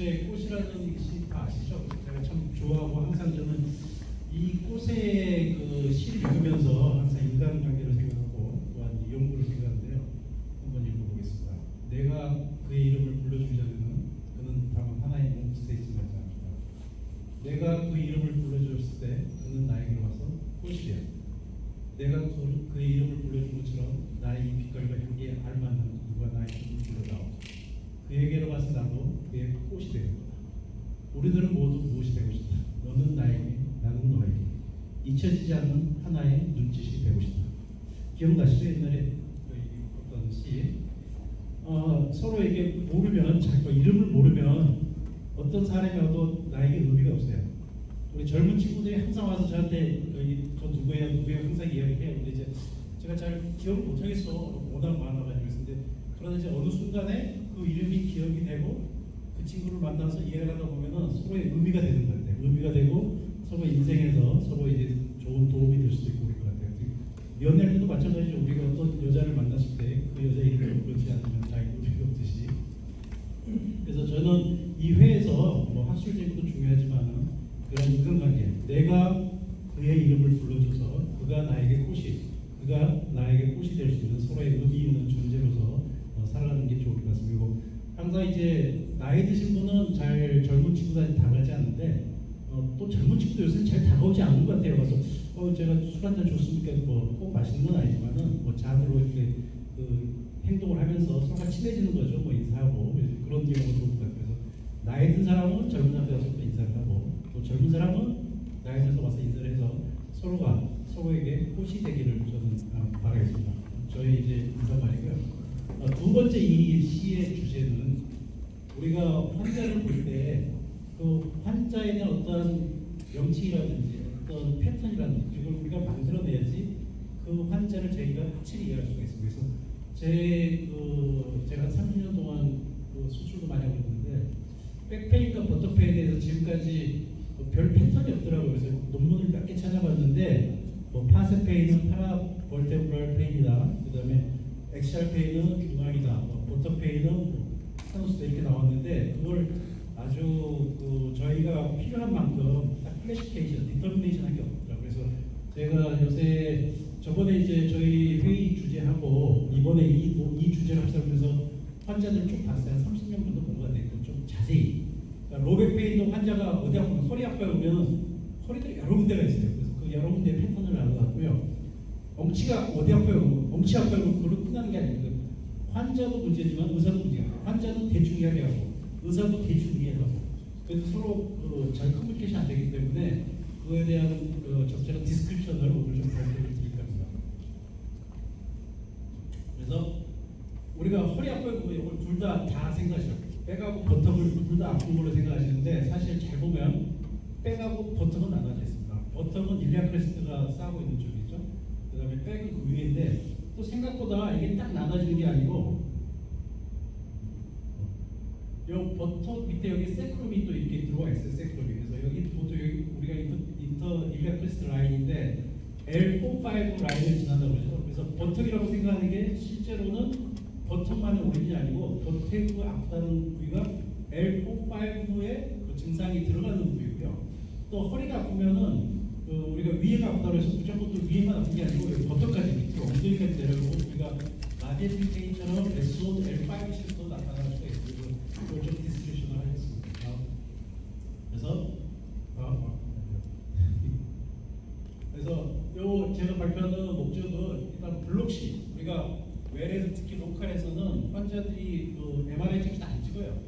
주제에 꽃이라는 다 아시죠? 제가 참 좋아하고 항상 저는 이 꽃의 그 시를 읽으면서 항상 인간관계를 생각하고 또한 이 연구를 생각하는데요. 한번 읽어보겠습니다. 내가 그의 이름을 불러주지 않으면 그는 다만 하나의 몸짓에 지나지 않는다. 내가 그 이름을 불러주었을 때 그는 나에게로 와서 꽃이 되었다. 내가 그, 그의 이름을 불러준 것처럼 나의 이 빛깔과 향기에 알맞는 누가 불러다오. 그에게로 와서 나도 그의 꽃이 되는 거다. 우리들은 모두 무엇이 되고 싶다. 너는 나에게, 나는 너에게. 잊혀지지 않는 하나의 눈짓이 되고 싶다. 기억나시죠? 옛날에 그 어떤 시. 어, 서로에게 모르면 자기 이름을 모르면 어떤 사람이 와도 나에게 의미가 없어요. 우리 젊은 친구들이 항상 와서 저한테 저 누구예요 누구예요 항상 이야기해요. 근데 이제 제가 잘 기억을 못 하겠어. 워낙 많아가지고 근데 그러다 이제 어느 순간에 그 이름이 기억이 되고 그 친구를 만나서 이야기를 하다 보면은 서로의 의미가 되는 것 같아요. 의미가 되고 서로 인생에서 서로 이제 좋은 도움이 될 수도 있고 그럴 것 같아요. 연애할 때도 마찬가지로 우리가 어떤 여자를 만났을 때 그 여자 이름을 부르지 않으면 자기 의미가 없듯이 그래서 저는 이 회에서 뭐 학술적인 것도 중요하지만은 그런 인간관계 내가 그의 이름을 불러줘서 그가 나에게 꽃이 그가 나에게 꽃이 될 수 있는 서로의 의미 있는 존재로서 어, 살아가는 게 좋을 것 같습니다. 그리고 항상 이제 나이 드신 분은 잘 젊은 친구들한테 다가지 않는데 어, 또 젊은 친구도 요새 잘 다가오지 않는 것 같아요. 그래서 어, 제가 술 한잔 줬으니까 뭐꼭 마시는 건 아니지만은 뭐 잔으로 이렇게 그 행동을 하면서 서로가 친해지는 거죠. 뭐 인사하고 그런 경우가 좋을 것 같아요. 그래서 나이 든 사람은 젊은 사람한테 와서 또 인사를 하고 또 젊은 사람은 나이 들어서 와서 인사를 해서 서로가 서로에게 꽃이 되기를 저는 아, 바라겠습니다. 저희 이제 인사말이고요. 어, 두 번째 이 시의 주제는 우리가 환자를 볼때 그 환자에 대한 어떤 명칭이라든지 어떤 패턴이라든지 이걸 우리가 만들어내야지 그 환자를 저희가 확실히 이해할 수가 있습니다. 그래서 제 그 제가 30년 동안 그 수술도 많이 하고 있는데 백페인과 버터페인에 대해서 지금까지 그별 패턴이 없더라고요. 그래서 논문을 몇 개 찾아봤는데 뭐 파세페인은 파라볼테브랄 페인이다. 그 다음에 엑시알페인은 중앙이다. 뭐 버터페인은 산호스도 이렇게 나왔는데 그걸 아주 그 저희가 필요한 만큼 딱 클래시케이션, 디터미네이션 한게 없더라고요. 그래서 제가 요새 저번에 이제 저희 회의 주제하고 이번에 이, 이 주제를 합성해서 환자들 쭉 봤어요. 한 30명 정도 본것 같아요. 좀 자세히. 그러니까 로백 페인도 환자가 어디 아프면 허리 아파요 오면 허리도 여러 군데가 있어요. 그래서 그 여러 군데 패턴을 알아갔고요. 엉치가 어디 아파요? 엉치 아파요? 그걸로 끝나는 게 아니고 환자도 문제지만 의사도 문제가 환자는 대충 이야기하고 의사도 대충 이해하고 그래서 서로 그, 잘 커뮤니케이션 안 되기 때문에 그거에 대한 그 적절한 디스크립션을 오늘 좀 발표를 드릴 겁니다. 그래서 우리가 허리 아파요 이걸 둘다 다 생각하시죠. 백하고 버텀을 둘 다 아픈 걸로 생각하시는데 사실 잘 보면 백하고 버텀은 나눠져 있습니다. 버텀은 일리아 크레스트가 싸고 있는 쪽이죠. 그 다음에 백은 그 위인데 또 생각보다 이게 딱 나눠지는 게 아니고 요 버터 밑에 여기 세크롬이 또 이렇게 들어와 있어요. 세크롬이 그래서 여기 보통 여기 우리가 인터, 인터 크레스트 라인인데 L45 라인을 지난다고 그러죠. 그래서 버텀이라고 생각하는 게 실제로는 버텀만의 오리진이 아니고 버테그 아프다는 부위가 L45의 그 증상이 들어가는 부위고요. 또 허리가 아프면은 그 우리가 위에가 아프다고 해서 무조건 또 위에만 아픈 게 아니고 여기 버터까지 밑으로 엉덩이까지 내려오고 우리가 마디에트 페인처럼 S1, L5식도 나타날 수가 좀 디스크리션을 하겠습니다. 그래서 아, 아, 그래서 요 제가 발표하는 목적은 일단 블록시. 우리가 외래에서 특히 로컬에서는 환자들이 그 MRI 찍지 안 찍어요.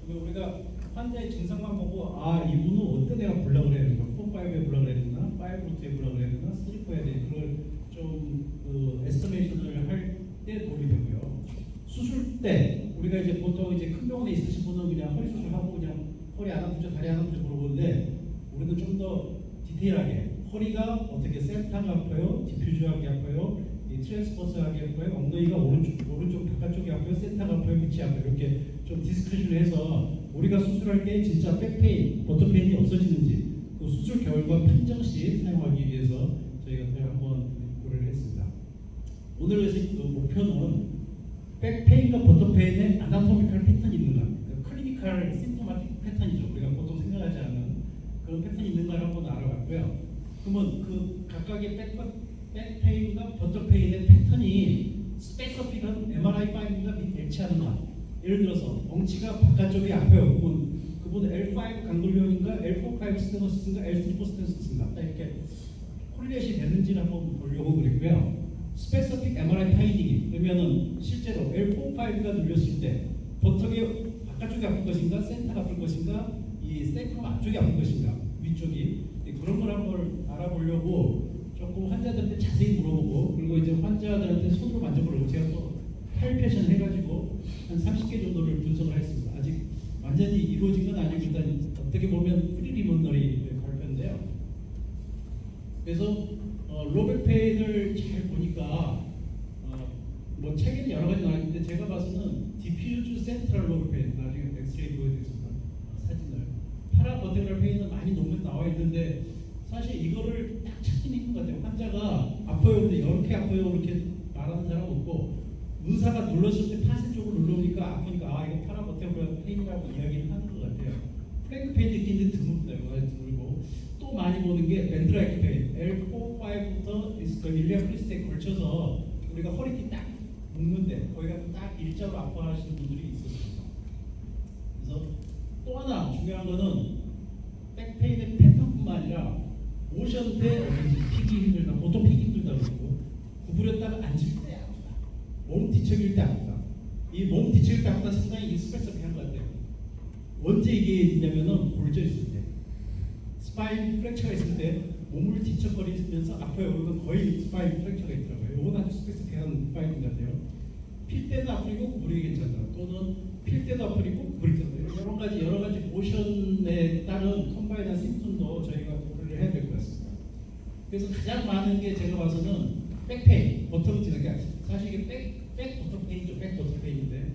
근데 우리가 환자의 증상만 보고 아 이분은 어떤 애가 블락을 해야 되나? 4, 5에 블락을 해야 되나? 5 루트에 블락을 해야 되나? 3, 4 해야 되나? 그걸 좀그 에스티메이션을 할 때 도움이 되고요. 수술 때 우리가 이제 보통 이제 큰 병원에 있으신 분은 그냥 허리 수술하고 그냥 허리 안 아프죠 다리 안 아프죠 물어보는데 우리는 좀 더 디테일하게 허리가 어떻게 센터가 아파요, 디퓨즈하게 아파요, 이 트랜스버스하게 아파요, 엉덩이가 오른쪽 오른쪽 바깥쪽이 아파요, 센터가 아파요, 밑이 아파요? 이렇게 좀 디스크리션을 해서 우리가 수술할 때 진짜 백페인, 버터페인이 없어지는지 그 수술 결과 판정 시 사용하기 위해서 저희가 한번 고려를 했습니다. 오늘 그래서 그 목표는 백페인과 버터페인의 아나토미컬 패턴이 있는가, 그 클리니컬 심토마틱 그런 패턴이 있는가를 한번 알아봤고요. 그러면 그 각각의 백, 백페인과 버터페인의 패턴이 스페이서픽한 MRI 파일인가 일치하는가? 예를 들어서 엉치가 바깥쪽이 아파요. 그러면 그분 L5 강글령인가 L45 스테노시스인가 L34 스테노시스인가? 딱 이렇게 콜리엣이 되는지를 한번 보려고 그랬고요. 스페시픽 MRI 파인딩이 그러면은 실제로 L45가 눌렸을 때 버터의 바깥쪽이 아픈 것인가 센터가 아픈 것인가 이 스테이크럼 앞쪽이 아픈 것인가 위쪽이 예, 그런 걸 한번 알아보려고 조금 환자들한테 자세히 물어보고 그리고 이제 환자들한테 손으로 만져보려고 제가 또 팔패션 해가지고 한 30개 정도를 분석을 했습니다. 아직 완전히 이루어진 건 아니고 일단 어떻게 보면 프리리머너리 발표인데요. 그래서 어, 로벨 페인을 잘 보니까 어, 뭐 책에는 여러 가지 나와 있는데 제가 봐서는 디퓨즈 센트럴 로벨 페인 나중에 엑스레이 보여드리겠습니다 어, 사진을 파라버테럴 페인은 많이 논문 나와 있는데 사실 이거를 딱 찾기는 힘든 것 같아요. 환자가 아파요 근데 이렇게 아파요 이렇게 말하는 사람 없고 의사가 눌렀을 때 파세 쪽을 눌러보니까 아프니까 아 이거 파라버테럴 페인이라고 이야기를 하는 것 같아요. 플랭크 페인 느끼는 드물다 이거 드물고. 또 많이 보는 게 벤드라이크 페인 L4, 5부터 그 일리아 크리스에 걸쳐서 우리가 허리띠 딱 묶는데 거기가 딱 일자로 아파하시는 분들이 있었습니다. 그래서 또 하나 중요한 거는 백페인의 패턴뿐만 아니라 모션 때 피기 힘들다, 보통 피기 힘들다 그러고 구부렸다가 앉을 때 아프다, 몸 뒤척일 때 아프다. 이 몸 뒤척일 때 아프다 상당히 익스프레스한 것 같아요. 언제 이게 있냐면은 골절 있을 때. 스파인 프랙처가 있을 때 몸을 뒤척거리면서 아파요. 그러면 거의 스파인 프랙처가 있더라고요. 이건 아주 스페시픽한 파인인 것 같아요. 필 때도 아프고 구부리기 괜찮다. 또는 필 때도 아프고 구부리기 괜찮다. 여러 가지 여러 가지 모션에 따른 컴바인한 심통도 저희가 고려를 해야 될 것 같습니다. 그래서 가장 많은 게 제가 봐서는 백페인, 버텀 지나게 사실 이게 백, 백 버텀 페인이죠. 백 버텀 페인인데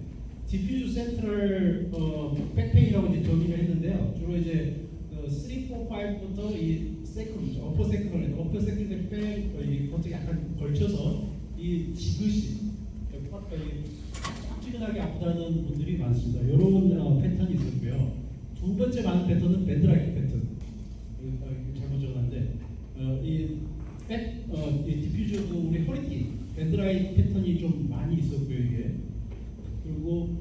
디퓨즈 센트럴 어, 백페인이라고 이제 정의를 했는데요. 주로 이제 그 3, 4, 5부터 이 세크론이죠. 어퍼 세크론, 어퍼 세크론의 백, 어, 이 버튼 약간 걸쳐서 이 지그시, 찌근하게 아프다는 분들이 많습니다. 이런 어, 패턴이 있었고요. 두 번째 많은 패턴은 밴드라이트 패턴. 어, 잘못 적었는데 어, 이 백, 어, 이 디퓨저 그 우리 허리띠 밴드라이트 패턴이 좀 많이 있었고요 이게. 그리고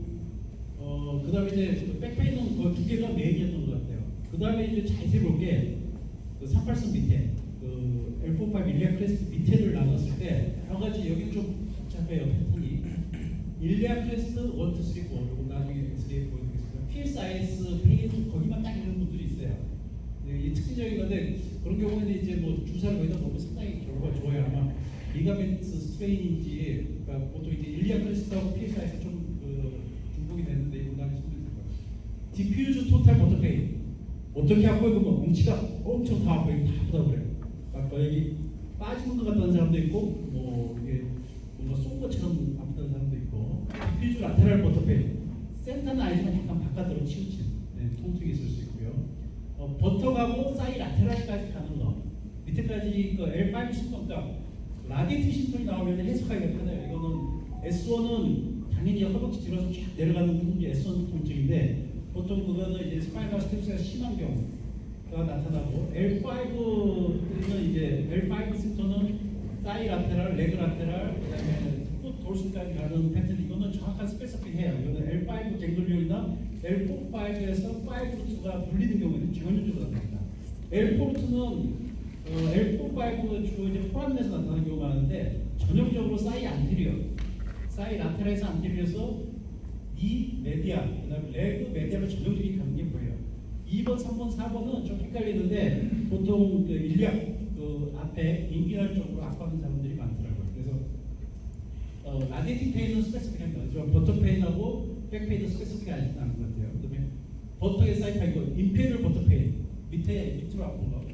어, 그 다음에 이제 그 백페인은 그두 개가 메인이었던 것 같아요. 그 다음에 이제 자세히 볼게 그 383 밑에 그 L45 일리아 크레스트 밑에를 나눴을 때 여러 가지 여기 좀 복잡해요 패턴이 일리아 크레스트 1, 2, 3, 4 이거 나중에 엑스레이 보여드리겠습니다. PSIS 페이지 거기만 딱 있는 분들이 있어요. 네, 이 특징적인 건데 그런 경우에는 이제 뭐 주사를 거기다 놓으면 상당히 결과가 좋아요. 아마 리가멘트 스트레인인지 그러니까 보통 이제 일리아 크레스트하고 PSIS 좀 그 중복이 되는데 이거 나중에 설명드릴 거예요. 디퓨즈 토탈 버터 페인 어떻게 아파요? 그러면 뭉치가 엄청 다 아파요. 다 아프다고 그래요. 아까 여기 빠지는 것 같다는 사람도 있고 뭐 이게 뭔가 쏜 것처럼 아프다는 사람도 있고 디퓨즈 라테랄 버터 페인 센터는 아니지만 약간 바깥으로 치우친 네, 통증이 있을 수 있고요. 어, 버터가고 사이 라테랄까지 가는 거 밑에까지 그 L5 심통 그러니까 라디티 심통이 나오면 해석하기가 편해요. 이거는 S1은 당연히 허벅지 뒤로서 쫙 내려가는 통증이 S1 통증인데 보통 그거는 이제 스파이널 스텝스가 심한 경우가 나타나고 L5는 이제 L5 심통은 사이 라테랄, 레그 라테랄, 그다음에 풋 돌슨까지 가는 패턴 이거는 정확한 스페시픽해요. 이거는 L5 갱글리온이나 L4, 5에서 5루트가 불리는 경우에는 지원적으로 나타납니다. L4루트는 어, L4, 5 주로 이제 포함돼서 나타나는 경우가 많은데 전형적으로 사이 안테리어, 사이 라테랄에서 안테리어에서 이 메디아, 그다음에 레그 메디아로 전형적인 가는 게 보여요. 2번, 3번, 4번은 좀 헷갈리는데 보통 그 일리학 그 앞에 인기할 쪽으로 아파하는 사람들이 많더라고요. 그래서 어, 라디티 페인은 스페시픽합니다. 저 버터 페인하고 백 페인은 스페시픽하지 않은 것 같아요. 그다음에 버터에 사이트 이거 임페리얼 버터 페인 밑에 밑으로 아픈 거.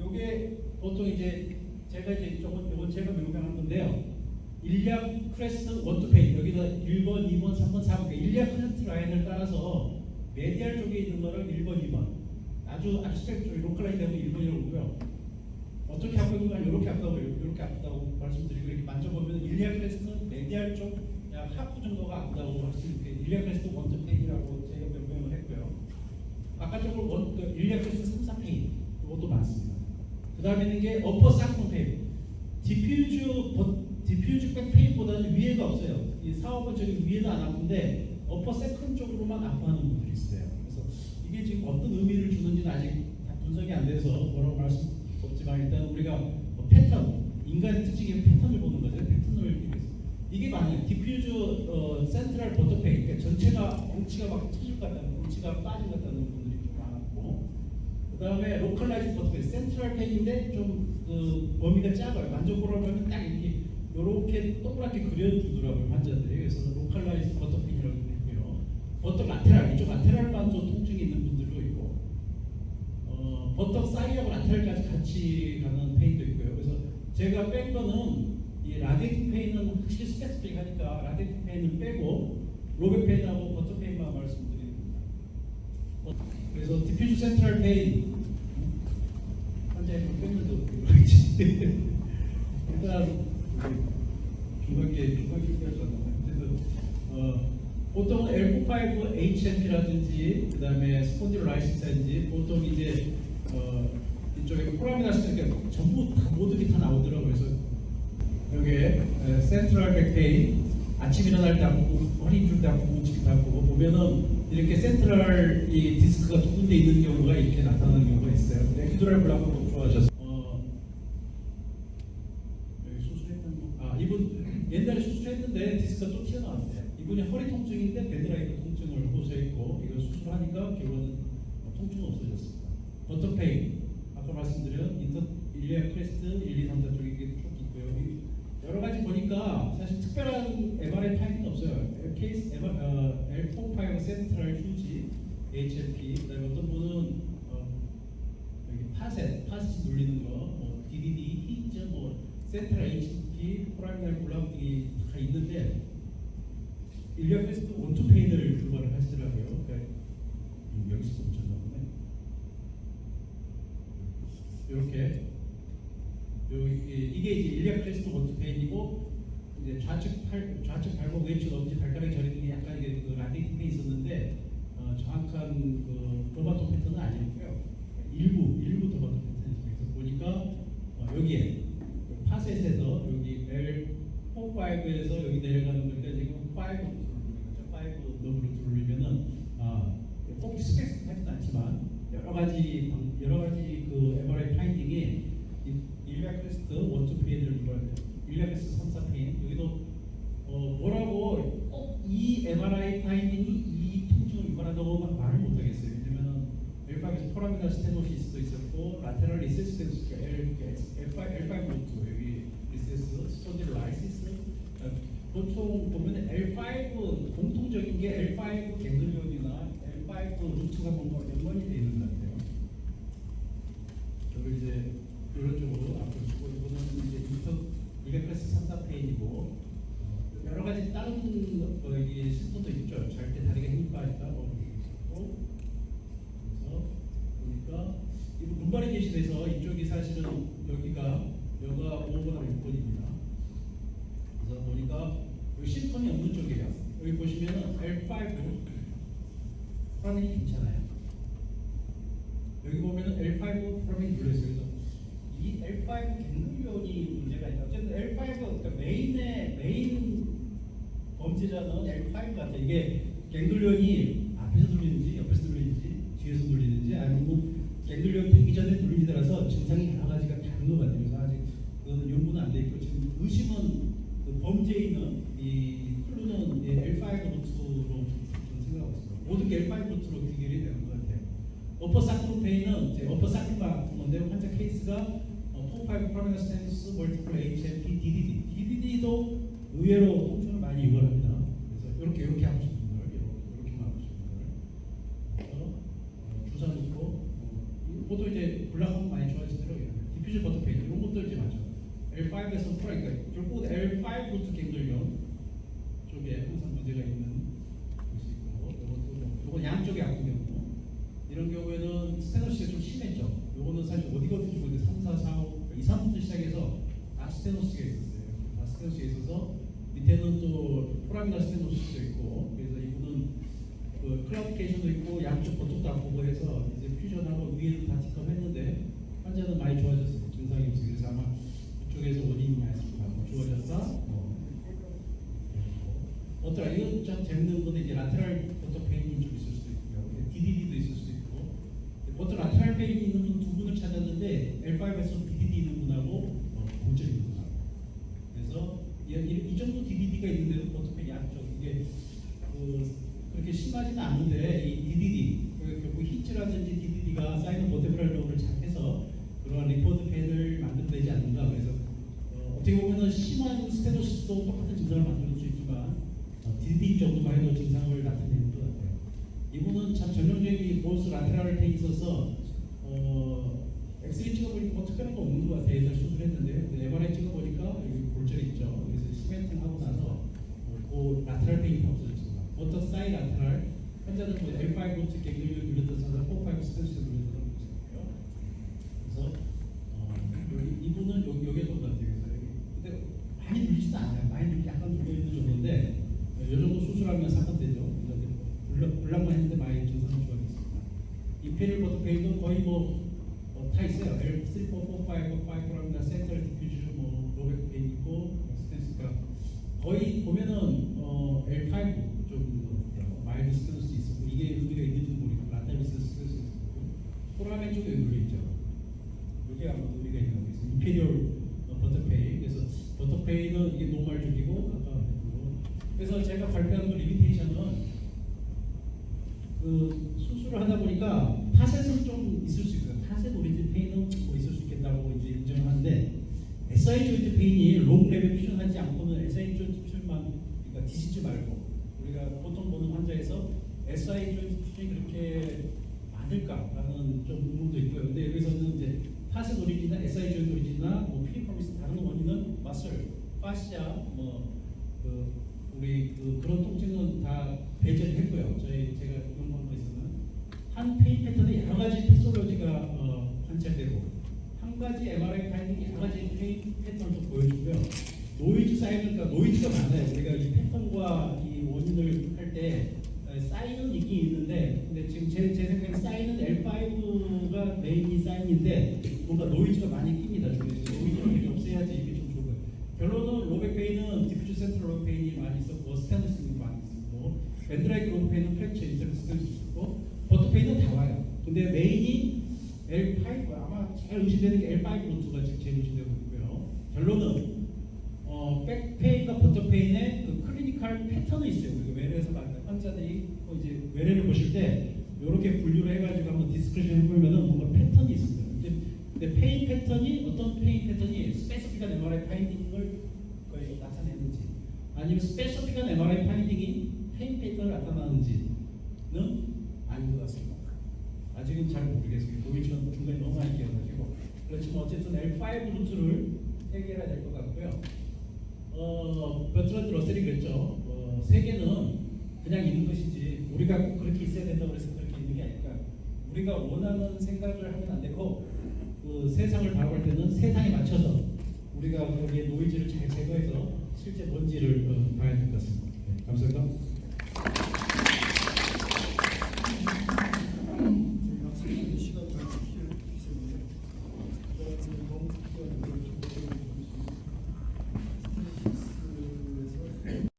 요게 보통 이제 제가 이제 이쪽은 이건 제가 명명한 건데요. 일리아 크레스트 원투 페인 여기다 1번, 2번, 3번, 4번 그러니까 일리아 크레스트 라인을 따라서 메디알 쪽에 있는 거를 1번, 2번 아주 아주 스펙 쪽 로컬라인 되면 1번이라고요. 어떻게 아프고 이렇게 아프다고 이렇게 아프다고 말씀드리고 이렇게 만져보면 일리아 크레스트 메디알 쪽약 하프 정도가 아프다고 있게 일리아 크레스트 원투 페인이라고 제가 명명을 했고요. 바깥쪽으로 원, 그 일리아 크레스트 3, 4 페인 그 다음에 있는 게 어퍼 싹통 페이프. 디퓨즈 버- 디퓨즈 백 페이프보다는 위에가 없어요. 이 사업은 저기 위에는 안 아픈데 어퍼 세컨 쪽으로만 아파하는 분들이 있어요. 그래서 이게 지금 어떤 의미를 주는지는 아직 다 분석이 안 돼서 뭐라고 수 없지만 일단 우리가 뭐 패턴, 인간의 특징의 패턴을 보는 거죠. 패턴을 위해서. 이게 많아요. 디퓨즈 어, 센트럴 버터페이, 그러니까 전체가 엉치가 막 터질 것 같다는, 엉치가 빠진 것 같다는 분들이 좀 많았고, 그 다음에 로컬라이즈 버터페이, 센트럴 페인인데 좀 그 범위가 작아요. 만져보라면 딱 이렇게 이렇게 동그랗게 그려주더라고요 환자들이. 그래서 로컬라이즈 버터페인이라고 했고요. 버터 라테랄, 이쪽 라테랄만 좀 통증이 있는 분들도 있고, 어, 버터 사이하고 라테랄까지 같이 가는 페인도 있고요. 그래서 제가 뺀 거는 이 라데이팅 페인은 확실히 스페시픽하니까 라데이팅 페인을 빼고 로베 페인하고 버터 페인만 말씀드립니다. 어, 그래서 디퓨즈 센트럴 페인 환자의 어떻게 그러지? 일단 중간계 중간계까지 왔나요? 어쨌든 어, 보통 L5 HMP라든지 그다음에 스폰딜라이시스인지 보통 이제 어, 이쪽에 포라미나스 이렇게 전부 다 모든 게 다 나오더라고요. 그래서 여기에 에, 센트럴 백페인 아침 일어날 때 아프고 허리 줄때 아프고 움직일 때 아프고 보면은 이렇게 센트럴 이 디스크가 두 군데 있는 경우가 이렇게 나타나는 경우가 있어요. 에피두랄 블락하고 좋아하셨어요. 어, 여기 수술했던 분, 아 이분 옛날에 수술했는데 디스크가 또 튀어나왔대요. 이분이 허리 통증인데 밴드라이트 통증을 호소했고 이거 수술하니까 결국은 통증은 버터페인 아까 말씀드린 인터 일리아 크레스트 1, 2, 3, 4 쪽에 이게 쭉 있고요. 이 여러 가지 보니까 사실 특별한 MRI 파인딩 없어요. 케이스 MR, 어, L45 센트럴 휴지 HLP 그다음에 어떤 분은 어, 여기 파셋, 파셋이 눌리는 거, 뭐 DDD, 히트, 뭐 센트럴 HP, 포라미널 블락 등이 다 있는데 인력 테스트 원투 페인을 주관을 하시더라고요. 그러니까 여기서 멈췄나 보네. 이렇게 이게 이제 일력 테스트 원투 페인이고 이제 좌측 팔 좌측 발목 왼쪽 엄지 발가락이 저리는 게 약간 이게 그 라디팅 게 있었는데 어, 정확한 그 도마토 패턴은 아니었고요. 일부 일부 도마토 패턴이었어요. 그래서 보니까 어, 여기에 그 파셋에서 여기 L45에서 여기 내려가는 거니까 지금 5 누르는 거죠. 5 너브로 누르면은 아, 꼭 스펙하지는 않지만 여러 가지 방- 여러 가지 그 MRI 파인딩이 일리아 크레스트 원투 페인을 눌러야 돼요. 일리아 크레스트 3, 4 페인 여기도 어, 뭐라고 꼭 이 MRI 파인딩이 이 통증을 유발한다고 말을 못하겠어요. 왜냐면은 L5에서 포라미널 스테노시스도 있었고 라테럴 리세스도 L, L5, L5 루트 여기 리세스, 스폰딜라이시스. 보통 보면 L5 공통적인 게 L5 갱글리온이나 L5 루트가 뭔가 연관이 되어 있는 것 같아요. 여기 이제 이런 쪽으로 앞으로 쓰고 이거는 이제 인터 이레크스 3, 4페인이고 어, 여러 가지 다른 어, 여기 시스템도 있죠. 잘 때 다리가 힘이 빠지다 뭐 이렇게 있고 그래서 보니까 이거 눈발이 계시돼서 이쪽이 사실은 여기가 여가 5번하고 6번입니다. 그래서 보니까 여기 심통이 없는 쪽이에요. 여기 보시면은 L5 프라민이 괜찮아요. 여기 보면은 L5 프라민이 눌려있어요. 그래서 이 L5 갱글리온이 문제가 있다. 어쨌든 L5 그러니까 메인의 메인 범죄자는 L5 같아. 이게 갱글리온이 앞에서 눌리는지 옆에서 눌리는지 뒤에서 눌리는지 아니면 갱글리온 되기 전에 눌리는지 따라서 증상이 여러 가지가 다른 것 같아요. 그래서 아직 그거는 연구는 안 돼 있고 지금 의심은 그 범죄인은 이 클루는 L5 루트로 저는 생각하고 있습니다. 모든 게 L5 루트로 귀결이 되는 것 같아요. 어퍼 사크로페인은 이제 어퍼 사크로가 아픈 건데 환자 케이스가 어, 4-5 프라미널 스탠스 멀티플 HMP DDD DDD도 의외로 스테노스가 있었어요. 다 스테노스가 있어서 밑에는 또 호랑이나 스테노스도 있고 그래서 이분은 그 클라우디케이션도 있고 양쪽 번쩍도 안 보고 해서 이제 퓨전하고 위에는 다 티컴했는데 환자는 많이 좋아졌어요. 증상이 없어요. 그래서 아마 그쪽에서 원인이 아실 거라고 좋아졌다. 뭐. 어떠라 이건 참 재밌는 건데 이제 라테랄 보통 페인이 좀 있을 수도 있고요. DDD도 있을 수도 있고 보통 라테랄 페인이 있는 분 두 분을 찾았는데 L5에서 DDD 있는 분하고 분하고 그래서 이, 이, 이 정도 DDD가 있는데도 버터페인이 약죠. 이게 그, 그렇게 심하지는 않은데 이 DDD 그 결국 히츠라든지 DDD가 사이는 모테브랄로를 잘해서 그러한 리포트 펜을 만들면 되지 않는가 그래서 어, 어떻게 보면은 심한 스테노시스도 똑같은 증상을 만들 수 있지만 어, DDD 정도만 해도 증상을 나타내는 것 같아요. 이분은 참 전형적인 보스 라테랄 페이 있어서 어, 엑스레이 찍어보니까 뭐 특별한 거 없는 것 같아요. 일단 수술했는데 근데 MRI 찍어보니까 여기 골절이 있죠. 그래서 시멘팅 하고 나서 어, 그 라테랄 페인이 없어졌습니다. 버터 사이 라테랄 환자는 뭐 L5 로트 갱글을 눌렸던 사람, 4, 5 스탠스 눌렸던 사람 있어요. 그래서 어, 여기 이분은 여기 여기에 것 같아요. 그래서 여기 근데 많이 눌리지도 않아요. 많이 눌리 약간 눌려 있는 정도인데 어, 이 정도 수술하면 상관되죠. 근데 블락 블락만 했는데 많이 증상을 좋아졌습니다. 이 페릴 버터 페인은 거의 뭐 다 있어요. L 3, 4, 4, 5, 5라면 센트럴 디퓨즈 뭐 로백 페인 있고 뭐 스탠스가 거의 보면은 어, L5 좀 마일드 스탠스 있었고 이게 의미가 있는지 모르겠고 라타비스 스탠스 있었고 포라멘 쪽에 의미가 있죠. 이게 아마 의미가 있는 거겠어요. 임페리얼 어, 버터페이 그래서 버터페이는 이게 노멀 쪽이고 아까 그거 그래서 제가 발표하는 그 리미테이션은 그 수술을 하다 보니까 타셋은 좀 있을 수 있어요. 타셋 오리진 페인은 뭐 있을 수 있겠다고 이제 인정하는데 SI 조인트 페인이 롱 레벨 퓨전하지 않고는 SI 조인트 퓨전만 그러니까 뒤집지 말고 우리가 보통 보는 환자에서 SI 조인트 퓨전이 그렇게 많을까라는 좀 의문도 여기서는 타셋 오리진이나 SI 조인트 오리진이나 뭐 피리퍼미스 다른 원인은 마슬, 파시아, 뭐그 우리 그 그런 통증은 다 배제를 했고요. 저희 제가 연구한 거에서는 한 페인 패턴에 여러 가지 패솔로지가 어, 관찰되고 한 가지 MRI 파인딩 여러 가지 페인 패턴을 보여주고요. 노이즈 사이는 그러니까 노이즈가 많아요. 우리가 이 패턴과 이 원인을 할 때 사인은 있긴 있는데 근데 지금 제, 제 생각에 사인은 L5가 메인이 사인인데 뭔가 노이즈가 많이 낍니다. 중에 노이즈를 이렇게 없애야지 이게 좀 좋고요. 결론은 로백 페인은 디퓨즈 센트럴 로백 페인이 많이 있었고 스테노스는 많이 있었고 밴드라이트 로백 페인은 프랙처 인터넷 스테노스 있었고 버터 페인은 다 와요. 근데 메인이 L5 아마 잘 의심되는 게 L5 로트가 지금 제일 의심되고 있고요. 결론은 어, 백페인과 버터페인의 그 클리니컬 패턴이 있어요. 우리가 외래에서 만든 환자들이 뭐 이제 외래를 보실 때 이렇게 분류를 해가지고 한번 디스크리션 해보면은 뭔가 패턴이 있습니다. 근데, 페인 패턴이 어떤 페인 패턴이 스페시픽한 MRI 파인딩을 나타내는지 아니면 스페시픽한 MRI 파인딩이 페인 패턴을 나타나는지는 아닌 것 같습니다. 아직은 잘 모르겠습니다. 노이즈는 중간에 너무 많이 끼어가지고 그렇지만 어쨌든 L5 루트를 해결해야 될 것 같고요. 어, 버트란드 러셀이 그랬죠. 어, 세계는 그냥 있는 것이지 우리가 꼭 그렇게 있어야 된다고 해서 그렇게 있는 게 아니까 우리가 원하는 생각을 하면 안 되고 그 세상을 바라볼 때는 세상에 맞춰서 우리가 거기에 노이즈를 잘 제거해서 실제 뭔지를 어, 봐야 될 것 같습니다. 네, 감사합니다.